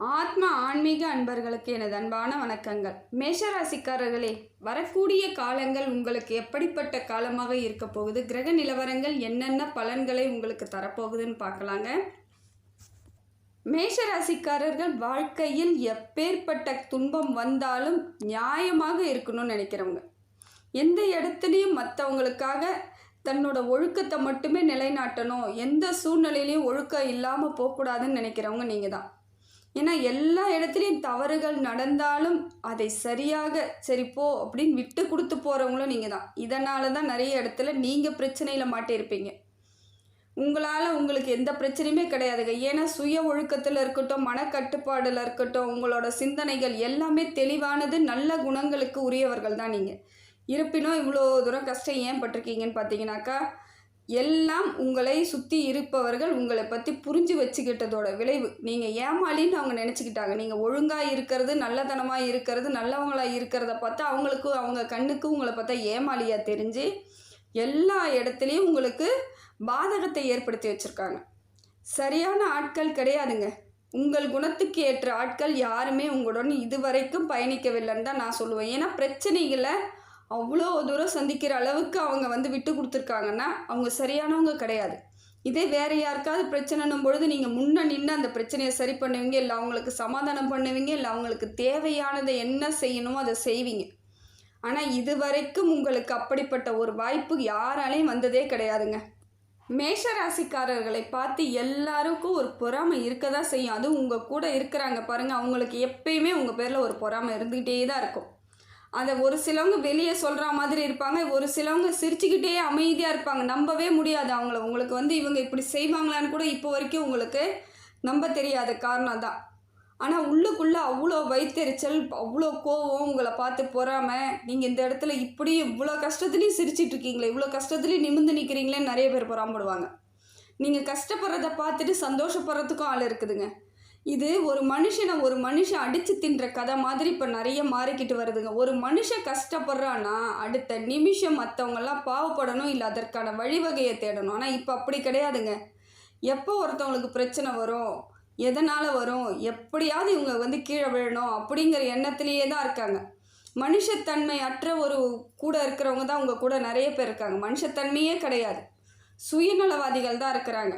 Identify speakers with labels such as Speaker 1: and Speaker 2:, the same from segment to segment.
Speaker 1: ஆத்ம ஆன்மீக அன்பர்களுக்கு எனது அன்பான வணக்கங்கள். மேஷராசிக்காரர்களே வரக்கூடிய காலங்கள் உங்களுக்கு எப்படிப்பட்ட காலமாக இருக்க போகுது? கிரக நிலவரங்கள் என்னென்ன பலன்களை உங்களுக்கு தரப்போகுதுன்னு பார்க்கலாங்க. மேஷராசிக்காரர்கள் வாழ்க்கையில் எப்பேற்பட்ட துன்பம் வந்தாலும் நியாயமாக இருக்கணும்னு நினைக்கிறவங்க. எந்த இடத்துலையும் மற்றவங்களுக்காக தன்னோட ஒழுக்கத்தை மட்டுமே நிலைநாட்டணும். எந்த சூழ்நிலையிலையும் ஒழுக்கம் இல்லாமல் போகக்கூடாதுன்னு நினைக்கிறவங்க நீங்கள் தான் ஏன்னா எல்லா இடத்துலையும் தவறுகள் நடந்தாலும் அதை சரியாக சரி போ அப்படின்னு விட்டு கொடுத்து போகிறவங்களும் நீங்கள் தான். இதனால தான் நிறைய இடத்துல நீங்கள் பிரச்சனையில் மாட்டியிருப்பீங்க உங்களால் உங்களுக்கு எந்த பிரச்சனையுமே கிடையாதுங்க. ஏன்னா சுய ஒழுக்கத்தில் இருக்கட்டும் மனக்கட்டுப்பாடில் இருக்கட்டும் உங்களோட சிந்தனைகள் எல்லாமே தெளிவானது நல்ல குணங்களுக்கு உரியவர்கள் தான் நீங்கள் இருப்பினும் இவ்வளோ தூரம் கஷ்டம் ஏன் பட்டிருக்கீங்கன்னு பார்த்தீங்கன்னாக்கா எல்லாம் உங்களை சுற்றி இருப்பவர்கள் உங்களை பற்றி புரிஞ்சு வச்சுக்கிட்டதோட விளைவு. நீங்கள் ஏமாளின்னு அவங்க நினச்சிக்கிட்டாங்க. நீங்கள் ஒழுங்காக இருக்கிறது நல்லதனமாக இருக்கிறது நல்லவங்களாக இருக்கிறத பார்த்தா அவங்களுக்கு அவங்க கண்ணுக்கு உங்களை பார்த்தா ஏமாளியாக தெரிஞ்சு எல்லா இடத்துலையும் உங்களுக்கு பாதகத்தை ஏற்படுத்தி வச்சுருக்காங்க. சரியான ஆட்கள் கிடையாதுங்க. உங்கள் குணத்துக்கு ஏற்ற ஆட்கள் யாருமே உங்களுடன் இதுவரைக்கும் பயணிக்கவில்லைன்னு தான் நான் சொல்லுவேன். ஏன்னா பிரச்சனைகளை அவ்வளோ தூரம் சந்திக்கிற அளவுக்கு அவங்க வந்து விட்டு கொடுத்துருக்காங்கன்னா அவங்க சரியானவங்க கிடையாது. இதே வேற யாருக்காவது பிரச்சனைன்னும் பொழுது நீங்கள் முன்ன நின்று அந்த பிரச்சனையை சரி பண்ணுவீங்க இல்லை அவங்களுக்கு சமாதானம் பண்ணுவீங்க இல்லை அவங்களுக்கு தேவையானதை என்ன செய்யணுமோ அதை செய்வீங்க. ஆனால் இது வரைக்கும் உங்களுக்கு அப்படிப்பட்ட ஒரு வாய்ப்பு யாராலையும் வந்ததே கிடையாதுங்க. மேஷராசிக்காரர்களை பார்த்து எல்லாருக்கும் ஒரு பொறாமை இருக்க தான் செய்யும். அதுவும் உங்கள் கூட இருக்கிறாங்க பாருங்கள் அவங்களுக்கு எப்பயுமே உங்கள் பேரில் ஒரு பொறாமை இருந்துக்கிட்டே தான் இருக்கும். அதை ஒரு சிலவங்க வெளியே சொல்கிற மாதிரி இருப்பாங்க ஒரு சிலவங்க சிரிச்சுக்கிட்டே அமைதியாக இருப்பாங்க. நம்பவே முடியாது அவங்கள. உங்களுக்கு வந்து இவங்க இப்படி செய்வாங்களான்னு கூட இப்போ வரைக்கும் உங்களுக்கு நம்ப தெரியாத காரணம் தான். ஆனால் உள்ளுக்குள்ளே அவ்வளோ வைத்தெரிச்சல் அவ்வளோ கோவம் உங்களை பார்த்து பொறாமல் நீங்கள் இந்த இடத்துல இப்படி இவ்வளோ கஷ்டத்துலேயும் சிரிச்சிட்டு இருக்கீங்களே இவ்வளோ கஷ்டத்துலேயும் நிமிந்து நிற்கிறீங்களேன்னு நிறைய பேர் பொறாமப்படுவாங்க. நீங்கள் கஷ்டப்படுறத பார்த்துட்டு சந்தோஷப்படுறதுக்கும் ஆள் இருக்குதுங்க. இது ஒரு மனுஷனை ஒரு மனுஷன் அடித்து தின்ற கதை மாதிரி இப்போ நிறைய மாறிக்கிட்டு வருதுங்க. ஒரு மனுஷன் கஷ்டப்படுறான்னா அடுத்த நிமிஷம் மற்றவங்கெல்லாம் பாவப்படணும் இல்லை அதற்கான வழிவகையை தேடணும். ஆனால் இப்போ அப்படி கிடையாதுங்க. எப்போ ஒருத்தவங்களுக்கு பிரச்சனை வரும் எதனால் வரும் எப்படியாவது இவங்க வந்து கீழே விழணும் அப்படிங்கிற எண்ணத்திலேயே தான் இருக்காங்க. மனுஷத்தன்மை அற்ற ஒரு கூட இருக்கிறவங்க தான் உங்கள் கூட நிறைய பேர் இருக்காங்க. மனுஷத்தன்மையே கிடையாது. சுயநலவாதிகள் தான் இருக்கிறாங்க.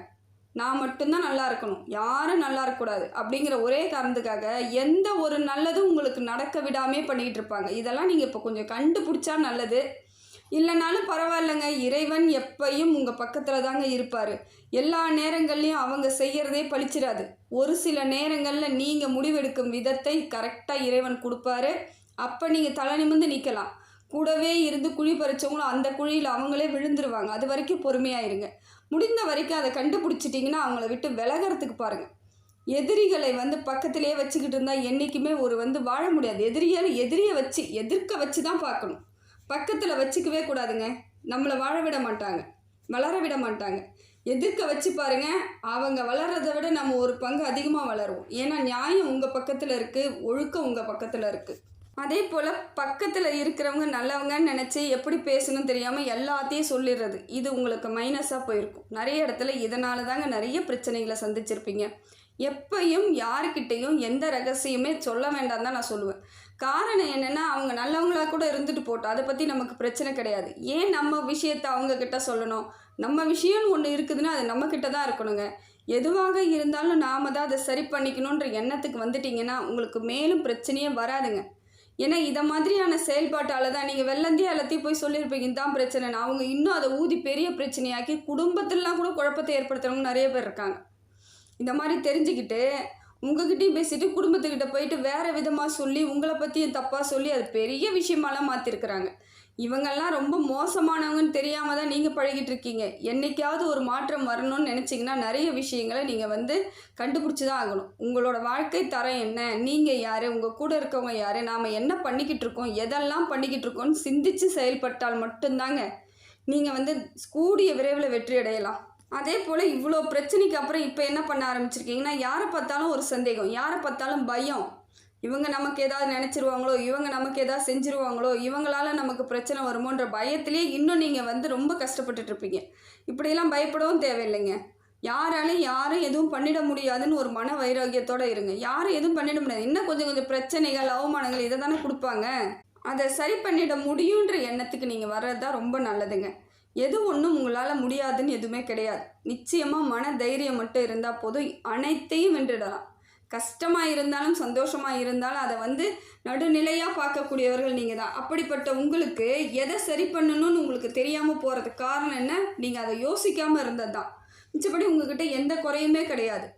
Speaker 1: நான் மட்டும்தான் நல்லா இருக்கணும். யாரும் நல்லா இருக்கக்கூடாது. அப்படிங்கிற ஒரே காரணத்துக்காக எந்த ஒரு நல்லதும் உங்களுக்கு நடக்க விடாமே பண்ணிக்கிட்டு இருப்பாங்க. இதெல்லாம் நீங்கள் இப்போ கொஞ்சம் கண்டுபிடிச்சா நல்லது. இல்லைனாலும் பரவாயில்லைங்க. இறைவன் எப்பையும் உங்கள் பக்கத்தில் தாங்க இருப்பார். எல்லா நேரங்கள்லையும் அவங்க செய்கிறதே பழிச்சிடாது. ஒரு சில நேரங்களில் நீங்கள் முடிவெடுக்கும் விதத்தை கரெக்டாக இறைவன் கொடுப்பாரு. அப்போ நீங்கள் தலை நிமிந்து நிற்கலாம் கூடவே இருந்து குழி பறிச்சவங்களும் அந்த குழியில் அவங்களே விழுந்துருவாங்க. அது வரைக்கும் பொறுமையாக இருங்க. முடிந்த வரைக்கும் அதை கண்டுபிடிச்சிட்டிங்கன்னா அவங்கள விட்டு விலகிறதுக்கு பாருங்கள் எதிரிகளை வந்து பக்கத்திலே வச்சுக்கிட்டு இருந்தால் என்றைக்குமே ஒரு வந்து வாழ முடியாது. எதிரியால் எதிரியை வச்சு எதிர்க்க வச்சு தான் பார்க்கணும். பக்கத்தில் வச்சுக்கவே கூடாதுங்க. நம்மளை வாழ விட மாட்டாங்க. வளர விட மாட்டாங்க. எதிர்க்க வச்சு பாருங்க அவங்க வளர்றதை விட நம்ம ஒரு பங்கு அதிகமாக வளருவோம். ஏன்னா நியாயம் உங்கள் பக்கத்தில் இருக்குது ஒழுக்கம் உங்கள் பக்கத்தில் இருக்குது அதே போல் பக்கத்தில் இருக்கிறவங்க நல்லவங்கன்னு நினச்சி எப்படி பேசணும்னு தெரியாமல் எல்லாத்தையும் சொல்லிடுறது. இது உங்களுக்கு மைனஸாக போயிருக்கும். நிறைய இடத்துல இதனால தாங்க நிறைய பிரச்சனைகளை சந்திச்சிருப்பீங்க. எப்பையும் யாருக்கிட்டேயும் எந்த ரகசியமே சொல்ல வேண்டாம் தான் நான் சொல்லுவேன். காரணம் என்னென்னா அவங்க நல்லவங்களா கூட இருந்துட்டு போட்டோம். அதை பற்றி நமக்கு பிரச்சனை கிடையாது. ஏன் நம்ம விஷயத்தை அவங்கக்கிட்ட சொல்லணும்? நம்ம விஷயம்னு ஒன்று இருக்குதுன்னா அது நம்மக்கிட்ட தான் இருக்கணுங்க. எதுவாக இருந்தாலும் நாம் தான் அதை சரி பண்ணிக்கணுன்ற எண்ணத்துக்கு வந்துட்டிங்கன்னா உங்களுக்கு மேலும் பிரச்சனையே வராதுங்க. ஏன்னா இதை மாதிரியான செயல்பாட்டால் தான் நீங்கள் வெள்ளந்தையும் எல்லாத்தையும் போய் சொல்லியிருப்பீங்க தான் பிரச்சனைன்னு அவங்க இன்னும் அதை ஊதி பெரிய பிரச்சனையாக்கி குடும்பத்திலலாம் கூட குழப்பத்தை ஏற்படுத்துகிறவங்க நிறைய பேர் இருக்காங்க. இந்த மாதிரி தெரிஞ்சுக்கிட்டு உங்ககிட்டயும் பேசிட்டு குடும்பத்துக்கிட்ட போயிட்டு வேறு விதமாக சொல்லி உங்களை பற்றியும் தப்பாக சொல்லி அது பெரிய விஷயமாலாம் மாற்றிருக்கிறாங்க இவங்கெல்லாம் ரொம்ப மோசமானவங்கன்னு தெரியாமல் தான் நீங்கள் பழகிட்டு இருக்கீங்க. என்றைக்காவது ஒரு மாற்றம் வரணும்னு நினச்சிங்கன்னா நிறைய விஷயங்களை நீங்கள் வந்து கண்டுபிடிச்சி தான் ஆகணும். உங்களோட வாழ்க்கை தரம் என்ன? நீங்கள் யார்? உங்கள் கூட இருக்கவங்க யார்? நாம் என்ன பண்ணிக்கிட்டு இருக்கோம்? எதெல்லாம் பண்ணிக்கிட்டு இருக்கோம்னு சிந்தித்து செயல்பட்டால் மட்டும்தாங்க நீங்கள் வந்து கூடிய விரைவில் வெற்றி அடையலாம். அதே போல் இவ்வளோ பிரச்சனைக்கு அப்புறம் இப்போ என்ன பண்ண ஆரம்பிச்சிருக்கீங்கன்னா யாரை பார்த்தாலும் ஒரு சந்தேகம் யாரை பார்த்தாலும் பயம். இவங்க நமக்கு ஏதாவது நினச்சிருவாங்களோ இவங்க நமக்கு ஏதாவது செஞ்சுருவாங்களோ இவங்களால நமக்கு பிரச்சனை வருமோன்ற பயத்திலே இன்னும் நீங்கள் வந்து ரொம்ப கஷ்டப்பட்டுட்டு இருப்பீங்க. இப்படியெல்லாம் பயப்படவும் தேவையில்லைங்க. யாராலையும் யாரும் எதுவும் பண்ணிட முடியாதுன்னு ஒரு மன வைராக்கியத்தோட இருங்க. யாரும் எதுவும் பண்ணிட முடியாது. இன்னும் கொஞ்சம் கொஞ்சம் பிரச்சனைகள் அவமானங்கள் இதை தானே கொடுப்பாங்க. அதை சரி பண்ணிட முடியுன்ற எண்ணத்துக்கு நீங்கள் வர்றது தான் ரொம்ப நல்லதுங்க. எது ஒன்றும் உங்களால் முடியாதுன்னு எதுவுமே கிடையாது. நிச்சயமாக மன தைரியம் மட்டும் இருந்தால் போதும். அனைத்தையும் வென்றுடலாம். கஷ்டமாக இருந்தாலும் சந்தோஷமாக இருந்தாலும் அதை வந்து நடுநிலையாக பார்க்கக்கூடியவர்கள் நீங்கள் தான் அப்படிப்பட்ட உங்களுக்கு எதை சரி பண்ணணும்னு உங்களுக்கு தெரியாமல் போகிறதுக்கு காரணம் என்ன? நீங்கள் அதை யோசிக்காமல் இருந்தது தான் மிச்சப்படி உங்ககிட்ட எந்த குறையுமே கிடையாது.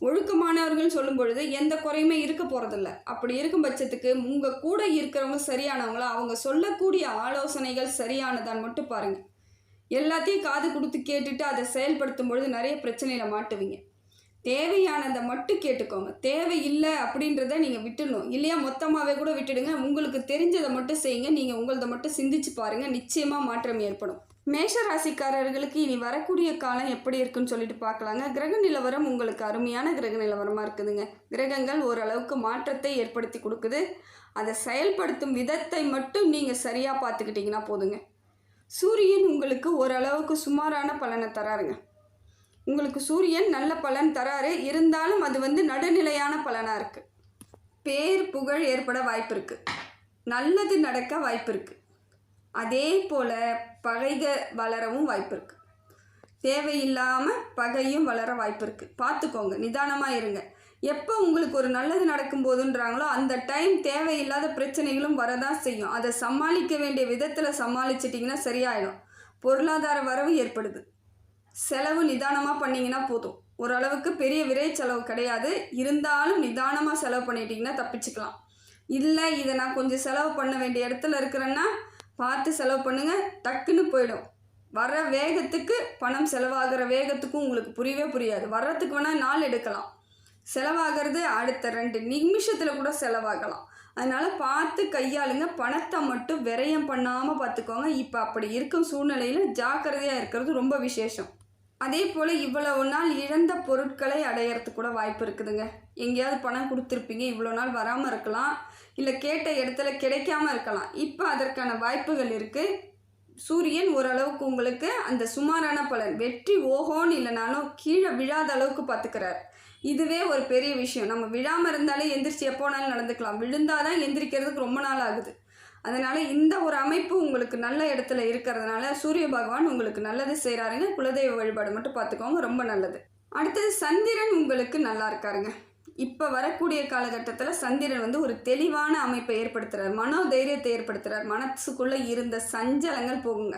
Speaker 1: ஒழுக்கமானவர்கள் சொல்லும் பொழுது எந்த குறையுமே இருக்க போகிறதில்ல அப்படி இருக்கும் பட்சத்துக்கு உங்கள் கூட இருக்கிறவங்க சரியானவங்களா அவங்க சொல்லக்கூடிய ஆலோசனைகள் சரியானதான்னு மட்டும் பாருங்கள் எல்லாத்தையும் காது கொடுத்து கேட்டுட்டு அதை செயல்படுத்தும் பொழுது நிறைய பிரச்சனையில் மாட்டுவீங்க. தேவையானதை மட்டும் கேட்டுக்கோங்க. தேவையில்லை அப்படின்றத நீங்கள் விட்டுடணும். இல்லையா மொத்தமாகவே கூட விட்டுடுங்க. உங்களுக்கு தெரிஞ்சதை மட்டும் செய்யுங்க. நீங்கள் உங்களதை மட்டும் சிந்திச்சு பாருங்கள் நிச்சயமாக மாற்றம் ஏற்படும். மேஷ ராசிக்காரர்களுக்கு இனி வரக்கூடிய காலம் எப்படி இருக்குன்னு சொல்லிட்டு பார்க்கலாங்க. கிரக நிலவரம் உங்களுக்கு அருமையான கிரக நிலவரமாக இருக்குதுங்க. கிரகங்கள் ஓரளவுக்கு மாற்றத்தை ஏற்படுத்தி கொடுக்குது. அதை செயல்படுத்தும் விதத்தை மட்டும் நீங்கள் சரியாக பார்த்துக்கிட்டிங்கன்னா போதுங்க. சூரியன் உங்களுக்கு ஓரளவுக்கு சுமாரான பலனை தராருங்க. உங்களுக்கு சூரியன் நல்ல பலன் தராரு. இருந்தாலும் அது வந்து நடுநிலையான பலனாக இருக்குது பேர் புகழ் ஏற்பட வாய்ப்பு இருக்குது நல்லது நடக்க வாய்ப்பு இருக்குது அதே போல் பகைக வளரவும் வாய்ப்பு இருக்குது தேவையில்லாமல் பகையும் வளர வாய்ப்பு இருக்குது பார்த்துக்கோங்க நிதானமாக இருங்க. எப்போ உங்களுக்கு ஒரு நல்லது நடக்கும் போதுன்றாங்களோ அந்த டைம் தேவையில்லாத பிரச்சனைகளும் வரதான் செய்யும். அதை சமாளிக்க வேண்டிய விதத்தில் சமாளிச்சிட்டிங்கன்னா சரியாயிடும். பொருளாதார வரவு ஏற்படுது. செலவு நிதானமாக பண்ணிங்கன்னா போதும். ஓரளவுக்கு பெரிய விரை செலவு கிடையாது. இருந்தாலும் நிதானமாக செலவு பண்ணிட்டீங்கன்னா தப்பிச்சுக்கலாம். இல்லை இதை நான் கொஞ்சம் செலவு பண்ண வேண்டிய இடத்துல இருக்கிறேன்னா பார்த்து செலவு பண்ணுங்கள் டக்குன்னு போயிடும். வர வேகத்துக்கு பணம் செலவாகிற வேகத்துக்கும் உங்களுக்கு புரியவே புரியாது. வர்றதுக்கு வேணால் நாள் எடுக்கலாம். செலவாகிறது அடுத்த ரெண்டு நிமிஷத்தில் கூட செலவாகலாம். அதனால் பார்த்து கையாளுங்க. பணத்தை மட்டும் விரயம் பண்ணாமல் பார்த்துக்கோங்க. இப்போ அப்படி இருக்கும் சூழ்நிலையில் ஜாக்கிரதையாக இருக்கிறது ரொம்ப விசேஷம். அதே போல் இவ்வளவு நாள் இழந்த பொருட்களை அடையறதுக்கு கூட வாய்ப்பு இருக்குதுங்க. எங்கேயாவது பணம் கொடுத்துருப்பீங்க இவ்வளோ நாள் வராமல் இருக்கலாம் இல்லை கேட்ட இடத்துல கிடைக்காம இருக்கலாம். இப்போ அதற்கான வாய்ப்புகள் இருக்குது சூரியன் ஓரளவுக்கு உங்களுக்கு அந்த சுமாரான பலன் வெற்றி ஓஹோன்னு இல்லைனாலும் கீழே விழாத அளவுக்கு பார்த்துக்கிறார் இதுவே ஒரு பெரிய விஷயம். நம்ம விழாமல் இருந்தாலே எந்திரிச்சு எப்போனாலும் நடந்துக்கலாம். விழுந்தாதான் எந்திரிக்கிறதுக்கு ரொம்ப நாள் ஆகுது. அதனால் இந்த ஒரு அமைப்பு உங்களுக்கு நல்ல இடத்துல இருக்கிறதுனால சூரிய பகவான் உங்களுக்கு நல்லது செய்கிறாருங்க குலதெய்வ வழிபாடு மட்டும் பார்த்துக்கோங்க ரொம்ப நல்லது. அடுத்தது சந்திரன் உங்களுக்கு நல்லா இருக்காருங்க. இப்போ வரக்கூடிய காலகட்டத்தில் சந்திரன் வந்து ஒரு தெளிவான அமைப்பை ஏற்படுத்துகிறார் மனோ தைரியத்தை ஏற்படுத்துகிறார் மனசுக்குள்ளே இருந்த சஞ்சலங்கள் போகுங்க.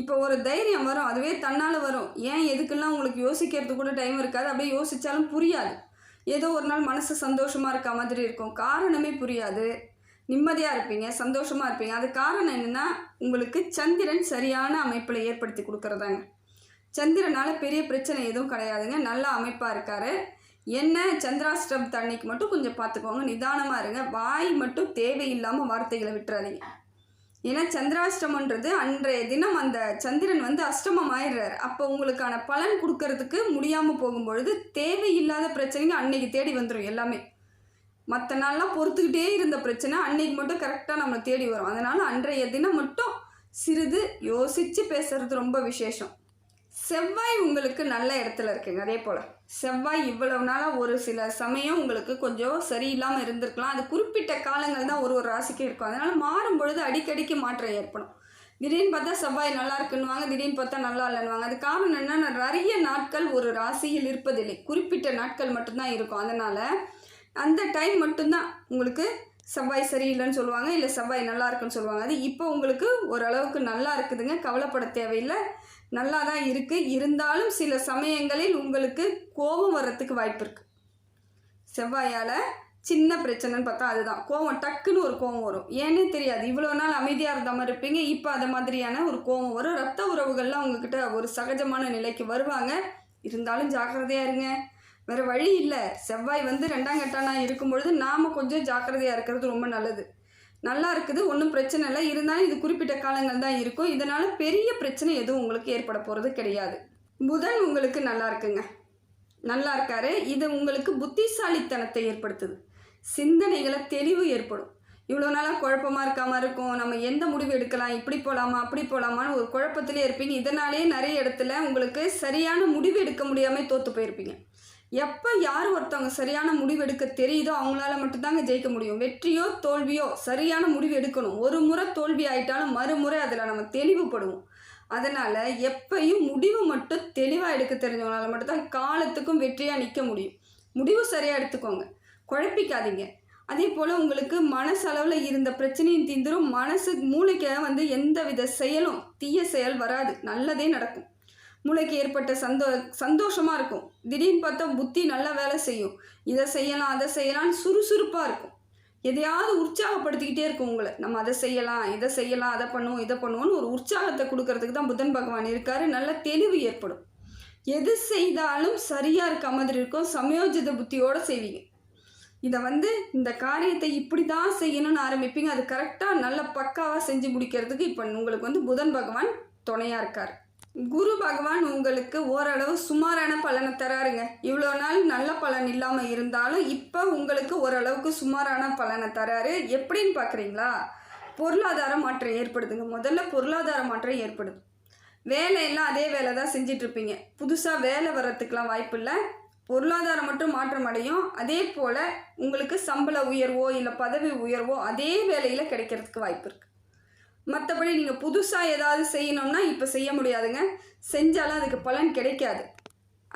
Speaker 1: இப்போ ஒரு தைரியம் வரும் அதுவே தன்னால் வரும். ஏன் எதுக்கெல்லாம் உங்களுக்கு யோசிக்கிறது கூட டைம் இருக்காது? அப்படியே யோசித்தாலும் புரியாது. ஏதோ ஒரு நாள் மனசு சந்தோஷமாக இருக்க மாதிரி இருக்கும். காரணமே புரியாது. நிம்மதியாக இருப்பீங்க சந்தோஷமாக இருப்பீங்க. அது காரணம் என்னென்னா உங்களுக்கு சந்திரன் சரியான அமைப்பில் ஏற்படுத்தி கொடுக்குறதாங்க. சந்திரனால் பெரிய பிரச்சனை எதுவும் கிடையாதுங்க. நல்ல அமைப்பாக இருக்கார். என்ன சந்திராஷ்டம் தண்ணிக்கு மட்டும் கொஞ்சம் பார்த்துக்கோங்க நிதானமாக இருங்க. வாய் மட்டும் தேவையில்லாமல் வார்த்தைகளை விட்டுறாதீங்க. ஏன்னா சந்திராஷ்டமன்றது அன்றைய தினம் அந்த சந்திரன் வந்து அஷ்டமம் ஆயிடுறாரு. அப்போ உங்களுக்கான பலன் கொடுக்கறதுக்கு முடியாமல் போகும்பொழுது தேவையில்லாத பிரச்சனைங்க அன்னைக்கு தேடி வந்துடும் எல்லாமே. மற்ற நாள்லாம் பொறுத்துக்கிட்டே இருந்த பிரச்சனை அன்னைக்கு மட்டும் கரெக்டாக நம்மளை தேடி வரும். அதனால் அன்றைய தினம் மட்டும் சிறிது யோசித்து பேசுறது ரொம்ப விசேஷம். செவ்வாய் உங்களுக்கு நல்ல இடத்துல இருக்குங்க அதே போல். செவ்வாய் இவ்வளவு நாளாக ஒரு சில சமயம் உங்களுக்கு கொஞ்சம் சரியில்லாமல் இருந்திருக்கலாம். அது குறிப்பிட்ட காலங்கள் தான் ஒரு ஒரு ராசிக்கு இருக்கும். அதனால் மாறும் பொழுது அடிக்கடிக்கு மாற்றம் ஏற்படும். திடீர்னு பார்த்தா செவ்வாய் நல்லா இருக்குன்னுவாங்க திடீர்னு பார்த்தா நல்லா இல்லைன்னுவாங்க. அது காரணம் என்னன்னா நிறைய நாட்கள் ஒரு ராசியில் இருப்பதில்லை. குறிப்பிட்ட நாட்கள் மட்டும்தான் இருக்கும். அதனால் அந்த டைம் மட்டும்தான் உங்களுக்கு செவ்வாய் சரியில்லைன்னு சொல்லுவாங்க இல்லை செவ்வாய் நல்லா இருக்குன்னு சொல்லுவாங்க. அது இப்போ உங்களுக்கு ஓரளவுக்கு நல்லா இருக்குதுங்க கவலைப்பட தேவையில்லை. நல்லா தான் இருக்குது இருந்தாலும் சில சமயங்களில் உங்களுக்கு கோபம் வர்றதுக்கு வாய்ப்பு இருக்குது செவ்வாயால் சின்ன பிரச்சனைன்னு பார்த்தா அதுதான். கோவம் டக்குன்னு ஒரு கோவம் வரும். ஏன்னே தெரியாது. இவ்வளோ நாள் அமைதியாக இருந்த மாதிரி இருப்பீங்க. இப்போ அது மாதிரியான ஒரு கோவம் வரும். ரத்த உறவுகள்லாம் உங்ககிட்ட ஒரு சகஜமான நிலைக்கு வருவாங்க. இருந்தாலும் ஜாக்கிரதையாக இருங்க. வேறு வழி இல்லை. செவ்வாய் வந்து ரெண்டாம் கட்டானா இருக்கும் பொழுது நாம் கொஞ்சம் ஜாக்கிரதையாக இருக்கிறது ரொம்ப நல்லது. நல்லா இருக்குது ஒன்றும் பிரச்சனை இல்லை. இருந்தாலும் இது குறிப்பிட்ட காலங்கள் தான் இருக்கும். இதனால் பெரிய பிரச்சனை எதுவும் உங்களுக்கு ஏற்பட போகிறது கிடையாது. புதன் உங்களுக்கு நல்லா இருக்குங்க. நல்லா இருக்காரு. இது உங்களுக்கு புத்திசாலித்தனத்தை ஏற்படுத்துது. சிந்தனைகளை தெளிவு ஏற்படும். இவ்வளோ நாளாக குழப்பமாக இருக்காம இருக்கும். நம்ம எந்த முடிவு எடுக்கலாம்? இப்படி போகலாமா அப்படி போகலாமான்னு ஒரு குழப்பத்திலே இருப்பீங்க. இதனாலேயே நிறைய இடத்துல உங்களுக்கு சரியான முடிவு எடுக்க முடியாமல் தோற்று போயிருப்பீங்க. எப்போ யார் ஒருத்தவங்க சரியான முடிவு எடுக்க தெரியுதோ அவங்களால மட்டும்தாங்க ஜெயிக்க முடியும். வெற்றியோ தோல்வியோ சரியான முடிவு எடுக்கணும். ஒரு முறை தோல்வி ஆயிட்டாலும் மறுமுறை அதில் நம்ம தெளிவுபடுவோம். அதனால் எப்பயும் முடிவு மட்டும் தெளிவாக எடுக்க தெரிஞ்சவங்களால மட்டும்தான் காலத்துக்கும் வெற்றியாக நிற்க முடியும். முடிவு சரியாக எடுத்துக்கோங்க. குழப்பிக்காதீங்க. அதே போல் உங்களுக்கு மனசளவில் இருந்த பிரச்சனையும் தீந்துரும். மனசு மூளைக்க வந்து எந்த வித செயலும் தீய செயல் வராது. நல்லதே நடக்கும். மூளைக்கு ஏற்பட்ட சந்தோ சந்தோஷமாக இருக்கும். திடீர்னு பார்த்தா புத்தி நல்லா வேலை செய்யும். இதை செய்யலாம் அதை செய்யலாம்னு சுறுசுறுப்பாக இருக்கும். எதையாவது உற்சாகப்படுத்திக்கிட்டே இருக்கும் உங்களை. நம்ம அதை செய்யலாம் இதை செய்யலாம் அதை பண்ணுவோம் இதை பண்ணுவோம்னு ஒரு உற்சாகத்தை கொடுக்கறதுக்கு தான் புதன் பகவான் இருக்காரு. நல்ல தெளிவு ஏற்படும். எது செய்தாலும் சரியாக இருக்க மாதிரி இருக்கும். சமயோஜித புத்தியோடு செய்வீங்க. இதை வந்து இந்த காரியத்தை இப்படி தான் செய்யணும்னு ஆரம்பிப்பீங்க. அது கரெக்டாக நல்ல பக்காவாக செஞ்சு முடிக்கிறதுக்கு இப்போ உங்களுக்கு வந்து புதன் பகவான் துணையாக இருக்கார். குரு பகவான் உங்களுக்கு ஓரளவு சுமாரான பலனை தராருங்க. இவ்வளோ நாள் நல்ல பலன் இல்லாமல் இருந்தாலும் இப்போ உங்களுக்கு ஓரளவுக்கு சுமாரான பலனை தராரு. எப்படின்னு பார்க்குறீங்களா பொருளாதார மாற்றம் ஏற்படுதுங்க. முதல்ல பொருளாதார மாற்றம் ஏற்படுது. வேலையெல்லாம் அதே வேலை தான் செஞ்சிட்ருப்பீங்க. புதுசாக வேலை வர்றதுக்கெலாம் வாய்ப்பு இல்லை பொருளாதாரம் மட்டும் மாற்றம் அடையும். அதே போல் உங்களுக்கு சம்பள உயர்வோ இல்லை பதவி உயர்வோ அதே வேலையில் கிடைக்கிறதுக்கு வாய்ப்பு இருக்குது மற்றபடி நீங்கள் புதுசாக ஏதாவது செய்யணும்னா இப்போ செய்ய முடியாதுங்க. செஞ்சாலும் அதுக்கு பலன் கிடைக்காது.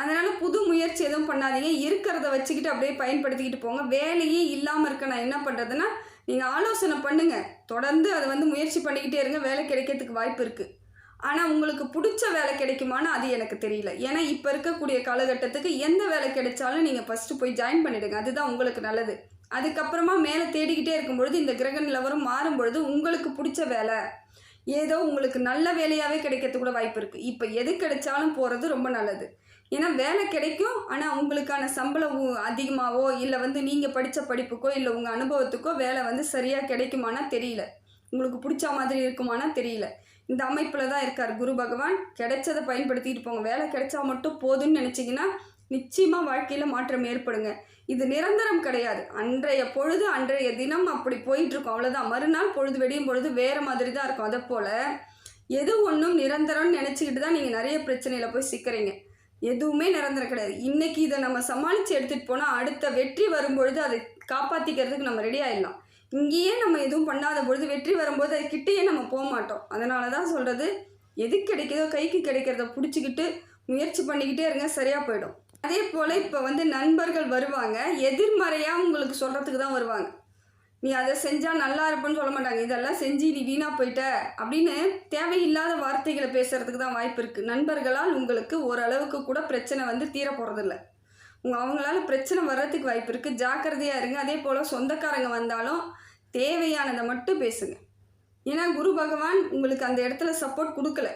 Speaker 1: அதனால் புது முயற்சி எதுவும் பண்ணாதீங்க. இருக்கிறத வச்சுக்கிட்டு அப்படியே பயன்படுத்திக்கிட்டு போங்க. வேலையே இல்லாமல் இருக்க நான் என்ன பண்ணுறதுன்னா நீங்கள் ஆலோசனை பண்ணுங்கள் தொடர்ந்து அதை வந்து முயற்சி பண்ணிக்கிட்டே இருங்க. வேலை கிடைக்கிறதுக்கு வாய்ப்பு இருக்குது ஆனால் உங்களுக்கு பிடிச்ச வேலை கிடைக்குமான்னு அது எனக்கு தெரியல. ஏன்னா இப்போ இருக்கக்கூடிய காலகட்டத்துக்கு எந்த வேலை கிடைச்சாலும் நீங்கள் ஃபஸ்ட்டு போய் ஜாயின் பண்ணிவிடுங்க அதுதான் உங்களுக்கு நல்லது. அதுக்கப்புறமா மேலே தேடிக்கிட்டே இருக்கும்பொழுது இந்த கிரக நிலவரம் மாறும் பொழுது உங்களுக்கு பிடிச்ச வேலை. ஏதோ உங்களுக்கு நல்ல வேலையாகவே கிடைக்கிறதுக்கு கூட வாய்ப்பு இருக்குது இப்போ எது கிடைச்சாலும் போகிறது ரொம்ப நல்லது. ஏன்னா வேலை கிடைக்கும் ஆனால் உங்களுக்கான சம்பளம் அதிகமாகவோ இல்லை வந்து நீங்கள் படித்த படிப்புக்கோ இல்லை உங்கள் அனுபவத்துக்கோ வேலை வந்து சரியாக கிடைக்குமானா தெரியல. உங்களுக்கு பிடிச்ச மாதிரி இருக்குமானா தெரியல. இந்த அமைப்பில் தான் இருக்கார் குரு பகவான். கிடைச்சதை பயன்படுத்திட்டு போங்க. வேலை கிடைச்சா மட்டும் போதும்னு நினச்சிங்கன்னா நிச்சயமாக வாழ்க்கையில் மாற்றம் ஏற்படுங்க. இது நிரந்தரம் கிடையாது. அன்றைய பொழுது அன்றைய தினம் அப்படி போயிட்டுருக்கும். அவ்வளோதான் மறுநாள் பொழுது வெடியும் பொழுது வேறு மாதிரி தான் இருக்கும். அதை போல் எது ஒன்றும் நிரந்தரம்னு நினச்சிக்கிட்டு தான் நீங்கள் நிறைய பிரச்சனையில் போய் சிக்கிறீங்க. எதுவுமே நிரந்தரம் கிடையாது. இன்றைக்கி இதை நம்ம சமாளித்து எடுத்துகிட்டு போனால் அடுத்த வெற்றி வரும்பொழுது அதை காப்பாற்றிக்கிறதுக்கு நம்ம ரெடி ஆகிடலாம் இங்கேயே நம்ம எதுவும் பண்ணாத பொழுது வெற்றி வரும்போது அது கிட்டேயே நம்ம போக மாட்டோம். அதனால தான் சொல்கிறது எது கிடைக்குதோ கைக்கு கிடைக்கிறத பிடிச்சிக்கிட்டு முயற்சி பண்ணிக்கிட்டே இருங்க சரியாக போயிடும். அதே போல் இப்போ வந்து நண்பர்கள் வருவாங்க. எதிர்மறையாக உங்களுக்கு சொல்கிறதுக்கு தான் வருவாங்க. நீ அதை செஞ்சால் நல்லா இருப்பேன்னு சொல்ல மாட்டாங்க. இதெல்லாம் செஞ்சு நீ வீணாக போயிட்ட அப்படின்னு தேவையில்லாத வார்த்தைகளை பேசுகிறதுக்கு தான் வாய்ப்பு இருக்குது நண்பர்களால் உங்களுக்கு ஓரளவுக்கு கூட பிரச்சனை வந்து தீர போகிறதில்ல உங்கள் அவங்களால பிரச்சனை வர்றதுக்கு வாய்ப்பு இருக்குது ஜாக்கிரதையாக இருங்க. அதே போல் சொந்தக்காரங்க வந்தாலும் தேவையானதை மட்டும் பேசுங்க. ஏன்னா குரு பகவான் உங்களுக்கு அந்த இடத்துல சப்போர்ட் கொடுக்கல.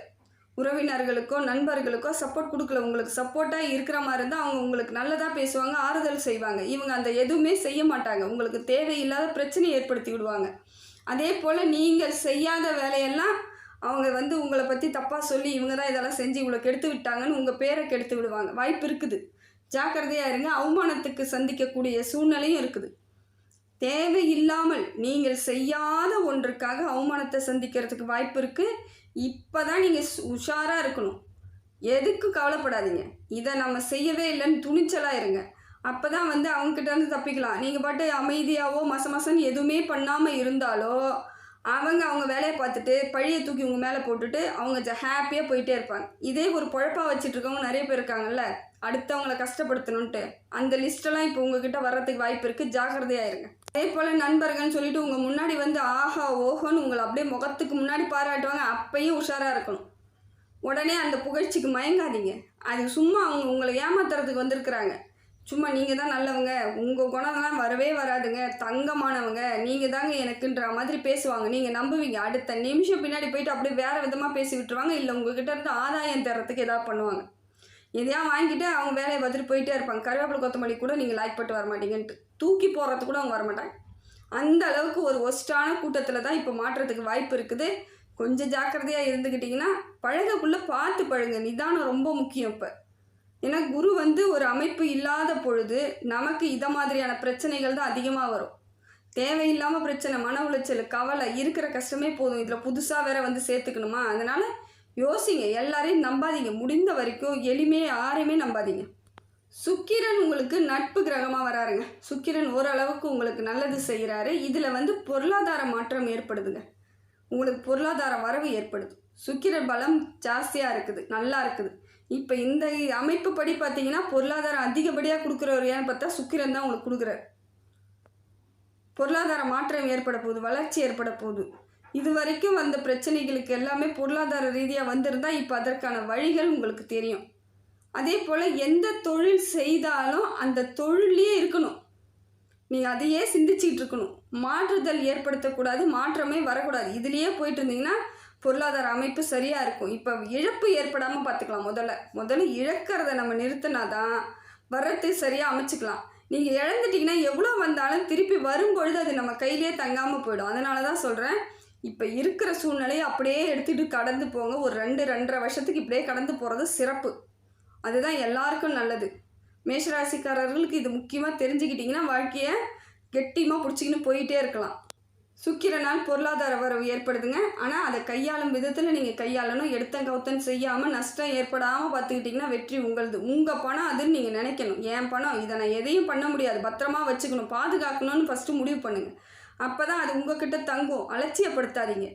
Speaker 1: உறவினர்களுக்கோ நண்பர்களுக்கோ சப்போர்ட் கொடுக்கல. உங்களுக்கு சப்போர்ட்டாக இருக்கிற மாதிரி இருந்தால் அவங்க உங்களுக்கு நல்லதாக பேசுவாங்க ஆறுதல் செய்வாங்க. இவங்க அந்த எதுவுமே செய்ய மாட்டாங்க. உங்களுக்கு தேவையில்லாத பிரச்சனை ஏற்படுத்தி விடுவாங்க. அதே போல் நீங்கள் செய்யாத வேலையெல்லாம் அவங்க வந்து உங்களை பற்றி தப்பாக சொல்லி இவங்க தான் இதெல்லாம் செஞ்சு இவ்வளோ கெடுத்து விட்டாங்கன்னு உங்கள் பேரை கெடுத்து விடுவாங்க. வாய்ப்பு இருக்குது. ஜாக்கிரதையாக இருங்க. அவமானத்துக்கு சந்திக்கக்கூடிய சூழ்நிலையும் இருக்குது. தேவையில்லாமல் நீங்கள் செய்யாத ஒன்றுக்காக அவமானத்தை சந்திக்கிறதுக்கு வாய்ப்பு இருக்குது இப்போ தான் நீங்கள் உஷாராக இருக்கணும். எதுக்கு கவலைப்படாதீங்க. இதை நம்ம செய்யவே இல்லைன்னு துணிச்சலாக இருங்க. அப்போ தான் வந்து அவங்கக்கிட்ட இருந்து தப்பிக்கலாம். நீங்கள் பாட்டு அமைதியாகவோ மச மசன்னு எதுவுமே பண்ணாமல் இருந்தாலோ அவங்க அவங்க வேலையை பார்த்துட்டு பழியை தூக்கி உங்கள் மேலே போட்டுட்டு அவங்க ஜ ஹாப்பியாக போயிட்டே இருப்பாங்க. இதே ஒரு பொழப்பாக வச்சுட்ருக்கவங்க நிறைய பேர் இருக்காங்கல்ல? அடுத்தவங்களை கஷ்டப்படுத்தணுன்ட்டு. அந்த லிஸ்ட்டெல்லாம் இப்போ உங்ககிட்ட வர்றதுக்கு வாய்ப்பு இருக்குது ஜாக்கிரதையாக இருங்க. அதே போல் நண்பர்கள்னு சொல்லிட்டு உங்கள் முன்னாடி வந்து ஆஹா ஓஹோன்னு உங்களை அப்படியே முகத்துக்கு முன்னாடி பாராட்டுவாங்க. அப்பயும் உஷாராக இருக்கணும். உடனே அந்த புகழ்ச்சிக்கு மயங்காதீங்க. அது சும்மா அவங்க உங்களை ஏமாத்துறதுக்கு வந்திருக்கிறாங்க. சும்மா நீங்கள் தான் நல்லவங்க. உங்கள் குணம்லாம் வரவே வராதுங்க. தங்கமானவங்க. நீங்கள் தாங்க எனக்குன்ற மாதிரி பேசுவாங்க. நீங்கள் நம்புவீங்க. அடுத்த நிமிஷம் பின்னாடி போயிட்டு அப்படியே வேறு விதமாக பேசி விட்டுருவாங்க. இல்லை உங்ககிட்ட இருந்து ஆதாயம் தர்றதுக்கு ஏதாவது பண்ணுவாங்க. எதையா வாங்கிட்டு அவங்க வேலையை பார்த்துட்டு போயிட்டே இருப்பாங்க. கருவேப்பிலை கொத்தமல்லி கூட நீங்கள் லைக் பட்டு வர மாட்டீங்கன்ட்டு. தூக்கி போடுறது கூட அவங்க வர மாட்டாங்க அந்த அளவுக்கு ஒரு ஒஸ்டான கூட்டத்தில் தான் இப்போ மாற்றுறதுக்கு வாய்ப்பு இருக்குது. கொஞ்சம் ஜாக்கிரதையாக இருந்துக்கிட்டிங்கன்னா பழகக்குள்ளே பார்த்து பழகுங்க நிதானம் ரொம்ப முக்கியம் இப்போ. ஏன்னா குரு வந்து ஒரு அமைப்பு இல்லாத பொழுது நமக்கு இதை மாதிரியான பிரச்சனைகள் தான் அதிகமாக வரும். தேவையில்லாமல் பிரச்சனை மன உளைச்சல் கவலை இருக்கிற கஷ்டமே போதும். இதில் புதுசாக வேற வந்து சேர்த்துக்கணுமா? அதனால் யோசிங்க. எல்லாரையும் நம்பாதீங்க. முடிந்த வரைக்கும் எளிமையை யாரையுமே நம்பாதீங்க. சுக்கிரன் உங்களுக்கு நட்பு கிரகமாக வராருங்க. சுக்கிரன் ஓரளவுக்கு உங்களுக்கு நல்லது செய்கிறாரு இதில் வந்து பொருளாதார மாற்றம் ஏற்படுதுங்க. உங்களுக்கு பொருளாதார வரவு ஏற்படுது. சுக்கிரன் பலம் ஜாஸ்தியாக இருக்குது. நல்லா இருக்குது. இப்போ இந்த அமைப்பு படி பார்த்தீங்கன்னா பொருளாதாரம் அதிகப்படியாக கொடுக்குறவர் ஏன்னு பார்த்தா சுக்கிரன் தான் உங்களுக்கு கொடுக்குறாரு. பொருளாதார மாற்றம் ஏற்பட போகுது. வளர்ச்சி ஏற்பட போகுது. இது வரைக்கும் வந்த பிரச்சனைகளுக்கு எல்லாமே பொருளாதார ரீதியாக வந்திருந்தால் இப்போ அதற்கான வழிகள் உங்களுக்கு தெரியும். அதே போல் எந்த தொழில் செய்தாலும் அந்த தொழிலே இருக்கணும். நீங்கள் அதையே சிந்திச்சிட்டு இருக்கணும். மாற்றுதல் ஏற்படுத்தக்கூடாது மாற்றமே வரக்கூடாது. இதுலேயே போயிட்டு இருந்தீங்கன்னா பொருளாதார அமைப்பு சரியாக இருக்கும். இப்போ இழப்பு ஏற்படாமல் பார்த்துக்கலாம். முதல்ல முதல்ல இழக்கிறத நம்ம நிறுத்தினா தான் வரத்து சரியாக அமைச்சுக்கலாம். நீங்கள் இழந்துட்டீங்கன்னா எவ்வளோ வந்தாலும் திருப்பி வரும்பொழுது அது நம்ம கையிலே தங்காமல் போயிடும். அதனால தான் சொல்கிறேன் இப்போ இருக்கிற சூழ்நிலையை அப்படியே எடுத்துகிட்டு கடந்து போங்க. ஒரு ரெண்டு ரெண்டரை வருஷத்துக்கு இப்படியே கடந்து போகிறது சிறப்பு. அதுதான் எல்லாருக்கும் நல்லது. மேஷராசிக்காரர்களுக்கு இது முக்கியமாக தெரிஞ்சுக்கிட்டிங்கன்னா வாழ்க்கையை கெட்டியமாக பிடிச்சிக்கின்னு போயிட்டே இருக்கலாம். சுக்கிரனால் பொருளாதார வரவு ஏற்படுதுங்க. ஆனால் அதை கையாளும் விதத்தில் நீங்கள் கையாளணும். எடுத்தன் கவுத்தன் செய்யாமல் நஷ்டம் ஏற்படாமல் பார்த்துக்கிட்டிங்கன்னா வெற்றி உங்களது. உங்கள் பணம் அதுன்னு நீங்கள் நினைக்கணும். என் பணம் இதை நான் எதையும் பண்ண முடியாது. பத்திரமா வச்சுக்கணும். பாதுகாக்கணும்னு ஃபஸ்ட்டு முடிவு பண்ணுங்கள் அப்போ தான் அது உங்ககிட்ட தங்கும். அலட்சியப்படுத்தாதீங்க.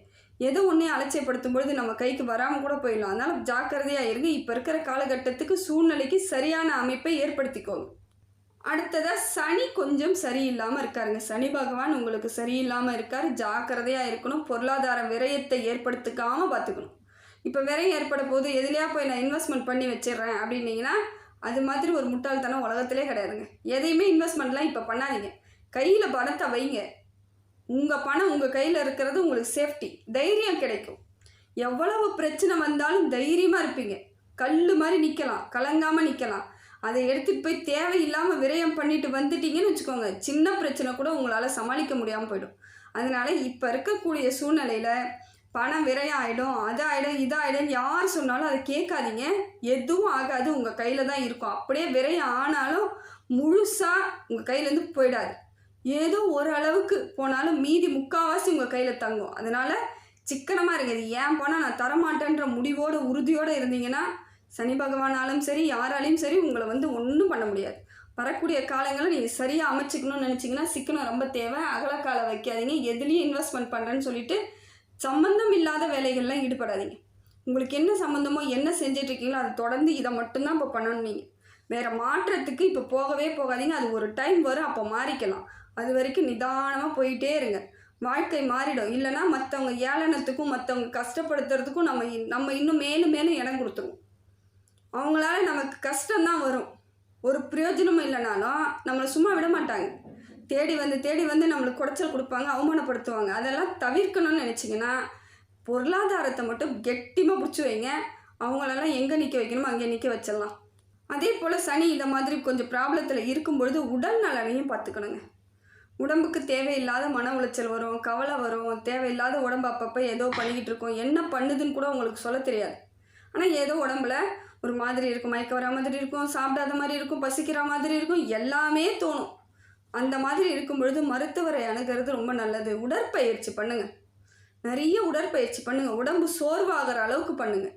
Speaker 1: எது ஒன்றையும் அலட்சியப்படுத்தும் பொழுது நம்ம கைக்கு வராமல் கூட போயிடலாம். அதனால் ஜாக்கிரதையாக இருங்க. இப்போ இருக்கிற காலகட்டத்துக்கு சூழ்நிலைக்கு சரியான அமைப்பை ஏற்படுத்திக்கோங்க அடுத்ததாக சனி கொஞ்சம் சரியில்லாமல் இருக்காருங்க. சனி பகவான் உங்களுக்கு சரியில்லாமல் இருக்கார். ஜாக்கிரதையாக இருக்கணும். பொருளாதார விரயத்தை ஏற்படுத்திக்காமல் பார்த்துக்கணும். இப்போ விரயம் ஏற்பட போது எதுலையா போய் நான் இன்வெஸ்ட்மெண்ட் பண்ணி வச்சிடுறேன் அப்படின்னீங்கன்னா அது மாதிரி ஒரு முட்டாள்தனம் உலகத்திலே கிடையாதுங்க. எதையுமே இன்வெஸ்ட்மெண்ட்லாம் இப்போ பண்ணாதீங்க. கையில் பணத்தை வைங்க. உங்கள் பணம் உங்கள் கையில் இருக்கிறது உங்களுக்கு சேஃப்டி தைரியம் கிடைக்கும். எவ்வளவு பிரச்சனை வந்தாலும் தைரியமாக இருப்பீங்க. கல் மாதிரி நிற்கலாம் கலங்காமல் நிற்கலாம் அதை எடுத்துகிட்டு போய் தேவையில்லாமல் விரயம் பண்ணிட்டு வந்துட்டீங்கன்னு வச்சுக்கோங்க. சின்ன பிரச்சனை கூட உங்களால் சமாளிக்க முடியாமல் போயிடும். அதனால் இப்போ இருக்கக்கூடிய சூழ்நிலையில் பணம் விரயம் ஆகிடும் அது ஆகிடும் இது ஆகிடும் யார் சொன்னாலும் அதை கேட்காதீங்க. எதுவும் ஆகாது. உங்கள் கையில் தான் இருக்கும். அப்படியே விரயம் ஆனாலும் முழுசாக உங்கள் கையிலேருந்து போயிடாது. ஏதோ ஒரு அளவுக்கு போனாலும் மீதி முக்கால்வாசி உங்கள் கையில் தங்கும். அதனால் சிக்கனமாக இருங்க. இது ஏன் போனால் நான் தரமாட்டேன்ற முடிவோடு உறுதியோடு இருந்தீங்கன்னா சனி பகவானாலும் சரி யாராலையும் சரி உங்களை வந்து ஒன்றும் பண்ண முடியாது. வரக்கூடிய காலங்களை நீங்கள் சரியாக அமைச்சிக்கணும்னு நினச்சிங்கன்னா சிக்கனம் ரொம்ப தேவை. அகலக்கால வைக்காதீங்க. எதுலேயும் இன்வெஸ்ட்மெண்ட் பண்ணுறேன்னு சொல்லிட்டு சம்மந்தம் இல்லாத வேலைகள்லாம் ஈடுபடாதீங்க. உங்களுக்கு என்ன சம்மந்தமோ என்ன செஞ்சிட்ருக்கீங்களோ அதை தொடர்ந்து இதை மட்டும்தான் இப்போ பண்ணணும் நீங்கள் வேறு மாற்றத்துக்கு இப்போ போகவே போகாதீங்க. அது ஒரு டைம் வரும் அப்போ மாறிக்கலாம். அது வரைக்கும் நிதானமாக போயிட்டே இருங்க. வாழ்க்கை மாறிடும். இல்லைன்னா மற்றவங்க ஏளனத்துக்கும் மற்றவங்க கஷ்டப்படுத்துறதுக்கும் நம்ம நம்ம இன்னும் மேலும் மேலும் இடம் கொடுத்துருவோம் அவங்களால நமக்கு கஷ்டம்தான் வரும். ஒரு பிரயோஜனமும் இல்லைனாலும் நம்மளை சும்மா விட மாட்டாங்க. தேடி வந்து தேடி வந்து நம்மளுக்கு குடைச்சல் கொடுப்பாங்க அவமானப்படுத்துவாங்க. அதெல்லாம் தவிர்க்கணும்னு நினச்சிங்கன்னா பொருளாதாரத்தை மட்டும் கெட்டிமாக பிடிச்சி வைங்க. அவங்களெல்லாம் எங்கே நிற்க வைக்கணுமோ அங்கே நிற்க வச்சிடலாம். அதே போல் சனி இந்த மாதிரி கொஞ்சம் ப்ராப்ளத்தில் இருக்கும் பொழுது உடல் நலனையும் பார்த்துக்கணுங்க. உடம்புக்கு தேவையில்லாத மன உளைச்சல் வரும் கவலை வரும் தேவையில்லாத உடம்பு அப்பப்போ ஏதோ பண்ணிக்கிட்டு இருக்கோம். என்ன பண்ணுதுன்னு கூட உங்களுக்கு சொல்ல தெரியாது. ஆனால் ஏதோ உடம்புல ஒரு மாதிரி இருக்கும் மயக்க வர மாதிரி இருக்கும் சாப்பிடாத மாதிரி இருக்கும் பசிக்கிற மாதிரி இருக்கும் எல்லாமே தோணும். அந்த மாதிரி இருக்கும் பொழுது மருத்துவரை அணுகிறது ரொம்ப நல்லது. உடற்பயிற்சி பண்ணுங்கள் நிறைய உடற்பயிற்சி பண்ணுங்கள் உடம்பு சோர்வாகிற அளவுக்கு பண்ணுங்க.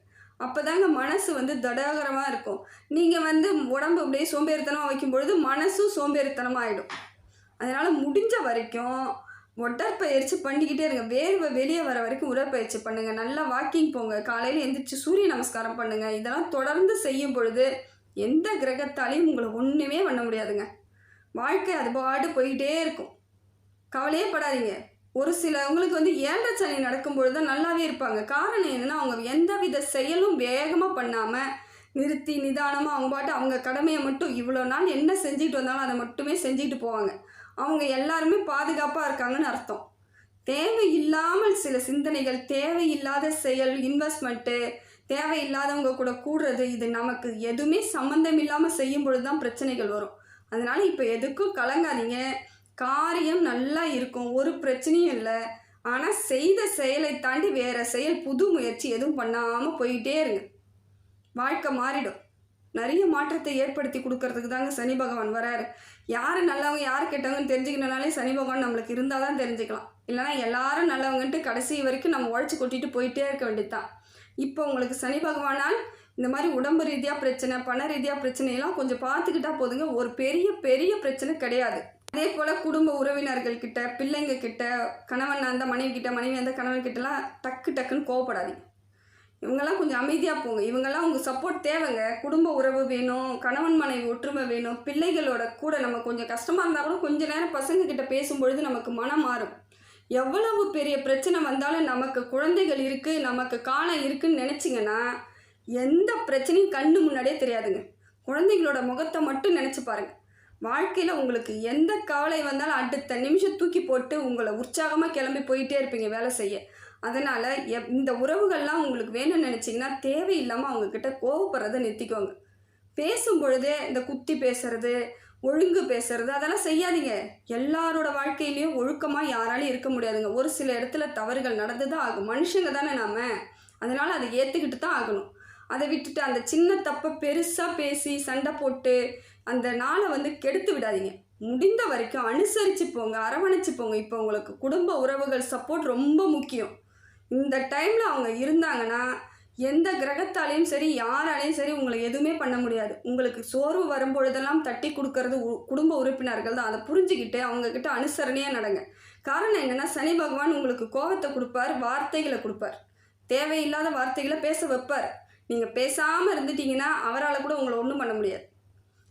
Speaker 1: அப்போதாங்க மனசு வந்து தடாகரமாக இருக்கும். நீங்கள் வந்து உடம்பு அப்படியே சோம்பேறித்தனமாக வைக்கும் பொழுது மனசும் சோம்பேறித்தனமாக ஆகிடும் அதனால் முடிஞ்ச வரைக்கும் உடற்பயிற்சி பண்ணிக்கிட்டே இருங்க. வேர்வை வெளியே வர வரைக்கும் உடற்பயிற்சி பண்ணுங்கள் நல்லா வாக்கிங் போங்க. காலையில் எந்திரிச்சு சூரிய நமஸ்காரம் பண்ணுங்கள் இதெல்லாம் தொடர்ந்து செய்யும் பொழுது எந்த கிரகத்தாலையும் உங்களை ஒன்றுமே பண்ண முடியாதுங்க. வாழ்க்கை அது பாட்டு போயிட்டே இருக்கும். கவலையே படாதீங்க. ஒரு சிலவங்களுக்கு வந்து ஏழரை சனி நடக்கும்பொழுது தான் நல்லாவே இருப்பாங்க. காரணம் என்னென்னா அவங்க எந்த வித செயலும் வேகமாக பண்ணாமல் நிறுத்தி நிதானமாக அவங்க பாட்டு அவங்க கடமையை மட்டும் இவ்வளோ நாள் என்ன செஞ்சுட்டு வந்தாலும் அதை மட்டுமே செஞ்சுட்டு போவாங்க. அவங்க எல்லாருமே பாதுகாப்பாக இருக்காங்கன்னு அர்த்தம். தேவையில்லாமல் சில சிந்தனைகள் தேவையில்லாத செயல் இன்வெஸ்ட்மெண்ட்டு தேவையில்லாதவங்க கூட கூடுறது இது நமக்கு எதுவுமே சம்மந்தம் இல்லாமல் செய்யும் பொழுது தான் பிரச்சனைகள் வரும். அதனால் இப்போ எதுக்கும் கலங்காதீங்க. காரியம் நல்லா இருக்கும் ஒரு பிரச்சனையும் இல்லை. ஆனால் செய்த செயலை தாண்டி வேறு செயல் புது முயற்சி எதுவும் பண்ணாமல் போயிட்டே இருங்க. வாழ்க்கை மாறிடும். நிறைய மாற்றத்தை ஏற்படுத்தி கொடுக்கறதுக்கு தாங்க சனி பகவான் வராரு. யார் நல்லவங்க யார் கெட்டவங்கன்னு தெரிஞ்சுக்கணுனாலே சனி பகவான் நம்மளுக்கு இருந்தால் தான் தெரிஞ்சுக்கலாம். இல்லைனா எல்லாரும் நல்லவங்கன்ட்டு கடைசி வரைக்கும் நம்ம உழைச்சி கொட்டிட்டு போயிட்டே இருக்க வேண்டியதுதான். இப்போ உங்களுக்கு சனி பகவானால் இந்த மாதிரி உடம்பு ரீதியாக பிரச்சனை பண ரீதியாக பிரச்சனையெல்லாம் கொஞ்சம் பார்த்துக்கிட்டா போதுங்க. ஒரு பெரிய பெரிய பிரச்சனை கிடையாது. அதே போல் குடும்ப உறவினர்கள் கிட்ட பிள்ளைங்க கிட்ட கணவன் அந்த மனைவி கிட்ட மனைவி அந்த கணவன் கிட்டலாம் டக்கு டக்குன்னு கோவப்படாதீங்க. இவங்கெல்லாம் கொஞ்சம் அமைதியாக போங்க. இவங்கெல்லாம் உங்கள் சப்போர்ட் தேவைங்க. குடும்ப உறவு வேணும் கணவன் மனைவி ஒற்றுமை வேணும் பிள்ளைகளோட கூட நம்ம கொஞ்சம் கஷ்டமாக இருந்தால் கூட கொஞ்சம் நேரம் பசங்கக்கிட்ட பேசும்பொழுது நமக்கு மனம் மாறும். எவ்வளவு பெரிய பிரச்சனை வந்தாலும் நமக்கு குழந்தைகள் இருக்குது நமக்கு காலம் இருக்குன்னு நினச்சிங்கன்னா எந்த பிரச்சனையும் கண்ணு முன்னாடியே தெரியாதுங்க. குழந்தைகளோட முகத்தை மட்டும் நினச்சி பாருங்கள் வாழ்க்கையில் உங்களுக்கு எந்த கவலை வந்தாலும் அடுத்த நிமிஷம் தூக்கி போட்டு உங்களை உற்சாகமாக கிளம்பி போயிட்டே இருப்பீங்க வேலை செய்ய. அதனால் எப் இந்த உறவுகள்லாம் உங்களுக்கு வேணும்னு நினச்சிங்கன்னா தேவையில்லாமல் அவங்கக்கிட்ட கோவப்படுறதை நிறுத்திக்கோங்க. பேசும் பொழுதே இந்த குத்தி பேசுறது ஒழுங்கு பேசுறது அதெல்லாம் செய்யாதீங்க. எல்லாரோட வாழ்க்கையிலையும் ஒழுக்கமாக யாராலையும் இருக்க முடியாதுங்க. ஒரு சில இடத்துல தவறுகள் நடந்து தான் ஆகும். மனுஷங்க தானே நாம. அதனால் அதை ஏற்றுக்கிட்டு தான் ஆகணும். அதை விட்டுட்டு அந்த சின்ன தப்பை பெருசாக பேசி சண்டை போட்டு அந்த நாளை வந்து கெடுத்து விடாதீங்க. முடிந்த வரைக்கும் அனுசரித்து போங்க அரவணைச்சு போங்க. இப்போ உங்களுக்கு குடும்ப உறவுகள் சப்போர்ட் ரொம்ப முக்கியம். இந்த டைமில் அவங்க இருந்தாங்கன்னா எந்த கிரகத்தாலையும் சரி யாராலையும் சரி உங்களை எதுவுமே பண்ண முடியாது. உங்களுக்கு சோர்வு வரும்பொழுதெல்லாம் தட்டி கொடுக்கறது உ- குடும்ப உறுப்பினர்கள் தான். அதை புரிஞ்சுக்கிட்டு அவங்கக்கிட்ட அனுசரணையாக நடங்க. காரணம் என்னென்னா சனி பகவான் உங்களுக்கு கோபத்தை கொடுப்பார் வார்த்தைகளை கொடுப்பார். தேவையில்லாத வார்த்தைகளை பேச வைப்பார். நீங்கள் பேசாமல் இருந்துட்டீங்கன்னா அவரால் கூட உங்களை ஒன்றும் பண்ண முடியாது.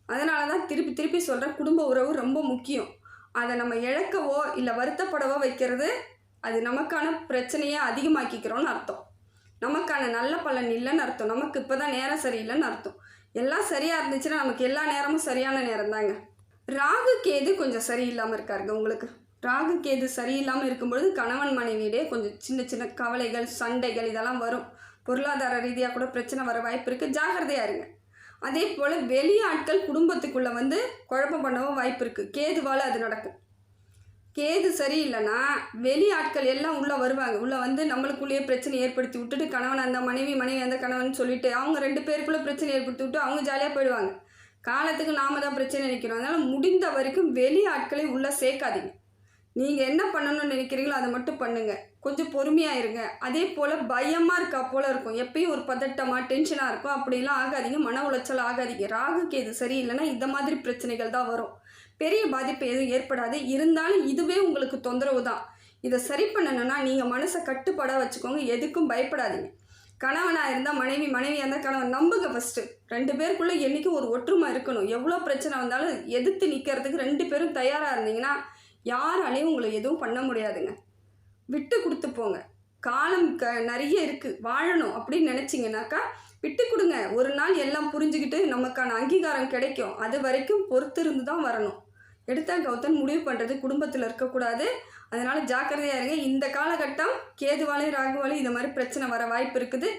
Speaker 1: அதனால தான் திருப்பி திருப்பி சொல்கிறேன் குடும்ப உறவு ரொம்ப முக்கியம். அதை நம்ம இழக்கவோ இல்லை வருத்தப்படவோ வைக்கிறது அது நமக்கான பிரச்சனையை அதிகமாக்கிக்கிறோன்னு அர்த்தம். நமக்கான நல்ல பலன் இல்லைன்னு அர்த்தம். நமக்கு இப்போ தான் நேரம் சரியில்லைன்னு அர்த்தம். எல்லாம் சரியாக இருந்துச்சுன்னா நமக்கு எல்லா நேரமும் சரியான நேரம் தாங்க ராகு கேது கொஞ்சம் சரியில்லாமல் இருக்காருங்க உங்களுக்கு. ராகு கேது சரியில்லாமல் இருக்கும்பொழுது கணவன் மனைவியிடையே கொஞ்சம் சின்ன சின்ன கவலைகள் சண்டைகள் இதெல்லாம் வரும். பொருளாதார ரீதியாக கூட பிரச்சனை வர வாய்ப்பு இருக்குது ஜாகிரதையாக இருங்க. அதே போல் வெளியாட்கள் குடும்பத்துக்குள்ளே வந்து குழப்பம் பண்ணவும் வாய்ப்பு இருக்குது கேதுவால் அது நடக்கும். கேது சரியில்லைன்னா வெளி ஆட்கள் எல்லாம் உள்ளே வருவாங்க. உள்ளே வந்து நம்மளுக்குள்ளேயே பிரச்சனை ஏற்படுத்தி விட்டுட்டு கணவன் அந்த மனைவி மனைவி அந்த கணவன் சொல்லிட்டு அவங்க ரெண்டு பேருக்குள்ளே பிரச்சனை ஏற்படுத்தி விட்டு அவங்க ஜாலியாக போயிடுவாங்க. காலத்துக்கு நாம தான் பிரச்சனை நினைக்கிறோம். அதனால் முடிந்த வரைக்கும் வெளி ஆட்களை உள்ளே சேர்க்காதீங்க. நீங்கள் என்ன பண்ணணும்னு நினைக்கிறீங்களோ அதை மட்டும் பண்ணுங்கள் கொஞ்சம் பொறுமையாக இருங்க அதே போல் பயமாக இருக்கா போல் இருக்கும். எப்பயும் ஒரு பதட்டமாக டென்ஷனாக இருக்கும். அப்படிலாம் ஆகாதீங்க. மன உளைச்சல் ஆகாதீங்க. ராகுக்கு எது சரியில்லைன்னா இந்த மாதிரி பிரச்சனைகள் தான் வரும். பெரிய பாதிப்பு எதுவும் ஏற்படாது. இருந்தாலும் இதுவே உங்களுக்கு தொந்தரவு தான். இதை சரி பண்ணணும்னா நீங்கள் மனசை கட்டுப்பாடாக வச்சுக்கோங்க. எதுக்கும் பயப்படாதீங்க. கணவனாக இருந்தால் மனைவி மனைவியாக இருந்தால் கணவன் நம்புங்க ஃபஸ்ட்டு ரெண்டு பேருக்குள்ளே என்றைக்கும் ஒரு ஒற்றுமை இருக்கணும். எவ்வளோ பிரச்சனை வந்தாலும் எதிர்த்து நிற்கிறதுக்கு ரெண்டு பேரும் தயாராக இருந்தீங்கன்னா யாராலையும் உங்களை எதுவும் பண்ண முடியாதுங்க. விட்டு கொடுத்து போங்க. காலம் க நிறைய இருக்குது வாழணும் அப்படின்னு நினச்சிங்கனாக்கா விட்டு கொடுங்க. ஒரு நாள் எல்லாம் புரிஞ்சுக்கிட்டு நமக்கான அங்கீகாரம் கிடைக்கும். அது வரைக்கும் பொறுத்திருந்து தான் வரணும். எடுத்தா கௌதம் முடிவு பண்ணுறது குடும்பத்தில் இருக்கக்கூடாது. அதனால் ஜாக்கிரதையாக இருங்க. இந்த காலகட்டம் கேதுவாலையும் ராகுவாலையும் இந்த மாதிரி பிரச்சனை வர வாய்ப்பு இருக்குது.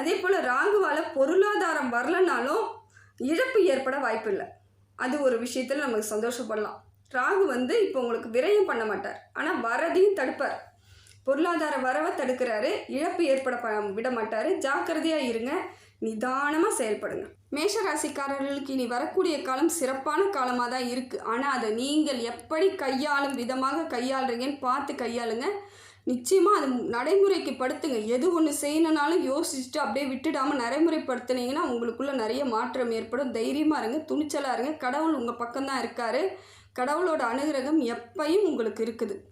Speaker 1: அதே போல் ராகுவால பொருளாதாரம் வரலனாலும் இழப்பு ஏற்பட வாய்ப்பு இல்லை. அது ஒரு விஷயத்தில் நமக்கு சந்தோஷப்படலாம். ராகு வந்து இப்போ உங்களுக்கு விரயம் பண்ண மாட்டார். ஆனால் வரதையும் தடுப்பார். பொருளாதார வரவை தடுக்கிறாரு. இழப்பு ஏற்பட ப- விட மாட்டார் ஜாக்கிரதையாக இருங்க. நிதானமாக செயல்படுங்க. மேஷ ராசிக்காரர்களுக்கு இனி வரக்கூடிய காலம் சிறப்பான காலமாக தான் இருக்குது ஆனால் அதை நீங்கள் எப்படி கையாளும் விதமாக கையாளுறீங்கன்னு பார்த்து கையாளுங்க. நிச்சயமாக அது நடைமுறைக்கு படுத்துங்க. எது ஒன்று செய்யணுனாலும் யோசிச்சுட்டு அப்படியே விட்டுடாமல் நடைமுறைப்படுத்துனீங்கன்னா உங்களுக்குள்ளே நிறைய மாற்றம் ஏற்படும். தைரியமாக இருங்க. துணிச்சலாக இருங்க. கடவுள் உங்கள் பக்கம்தான் இருக்காரு. கடவுளோட அனுகிரகம் எப்பையும் உங்களுக்கு இருக்குது.